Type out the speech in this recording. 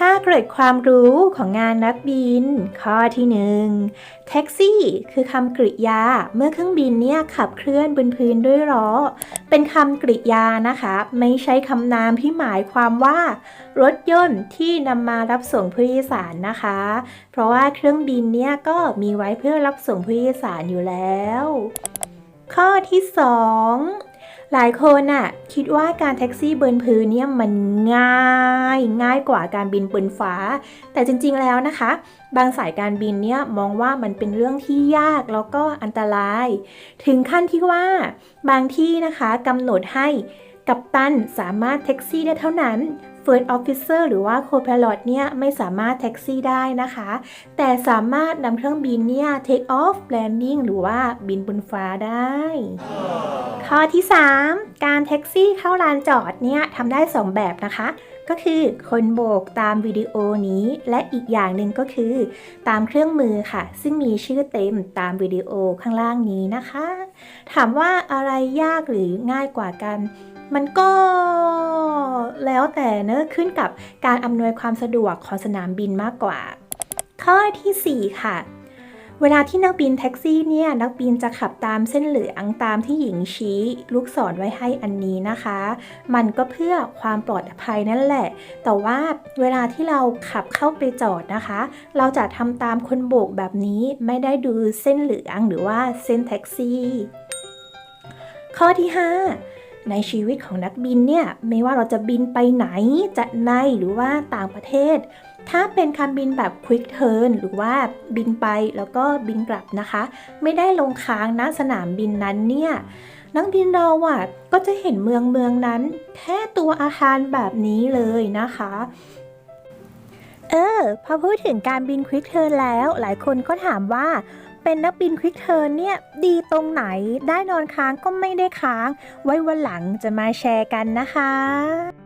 5 เกร็ดความรู้ของงานนักบิน ข้อที่ 1 แท็กซี่ คือคำกริยา เมื่อเครื่องบินเนี่ยขับเคลื่อนบนพื้นด้วยล้อ เป็นคำกริยานะคะ ไม่ใช่คำนามที่หมายความว่า รถยนต์ที่นำมารับส่งผู้โดยสารนะคะ เพราะว่าเครื่องบินเนี่ยก็มีไว้เพื่อรับส่งผู้โดยสารอยู่แล้ว ข้อที่ 2 หลายคนน่ะคิดว่าการแท็กซี่บนพื้นเนี่ยมันง่ายง่ายกว่าการบินบนฟ้า แต่จริงๆแล้วนะคะ บางสายการบินเนี่ยมองว่ามันเป็นเรื่องที่ยากแล้วก็อันตราย ถึงขั้นที่ว่าบางที่นะคะกำหนดให้กัปตันสามารถแท็กซี่ได้เท่านั้น First Officer หรือว่า Co-pilot เนี่ยไม่สามารถแท็กซี่ได้นะคะ แต่สามารถนำเครื่องบินเนี่ย take off landing หรือว่าบินบนฟ้าได้ ข้อที่ 3 การแท็กซี่เข้าลานจอดเนี่ยทำได้ 2 แบบนะคะก็คือคนโบกตามวิดีโอนี้ และอีกอย่างหนึ่งก็คือ ตามเครื่องมือค่ะ ซึ่งมีชื่อเต็มตามวิดีโอข้างล่างนี้นะคะ ถามว่าอะไรยากหรือง่ายกว่ากัน มันก็แล้วแต่เนอะขึ้นกับการอำนวยความสะดวกของสนามบินมากกว่า ข้อทีสี่ 4 ค่ะ เวลาที่นักบินแท็กซี่เนี่ยนักบินจะขับตามเส้นเหลืองตามที่หญิงชี้ลูกศรไว้ให้อันนี้นะคะ มันก็เพื่อความปลอดภัยนั่นแหละ แต่ว่าเวลาที่เราขับเข้าไปจอดนะคะ เราจะทำตามคนโบกแบบนี้ไม่ได้ดูเส้นเหลืองหรือว่าเส้นแท็กซี่ ข้อที่ 5 ในชีวิตของนักบินเนี่ยไม่ว่าเราจะบินไปไหนจะในหรือว่าต่างประเทศ ถ้าเป็นการบินแบบ Quick Turn หรือว่าบินไปแล้วก็บินกลับนะคะ ไม่ได้ลงค้างณสนามบินนั้นเนี่ยนักบินเราอะก็จะเห็นเมืองเมืองนั้นแค่ตัวอาคารแบบนี้เลยนะคะเออพอพูดถึงการบิน Quick Turn แล้ว หลายคนก็ถามว่า เป็นนักบินควิกเทิร์นเนี่ยดีตรงไหนได้นอนค้างก็ไม่ได้ค้าง ไว้วันหลังจะมาแชร์กันนะคะ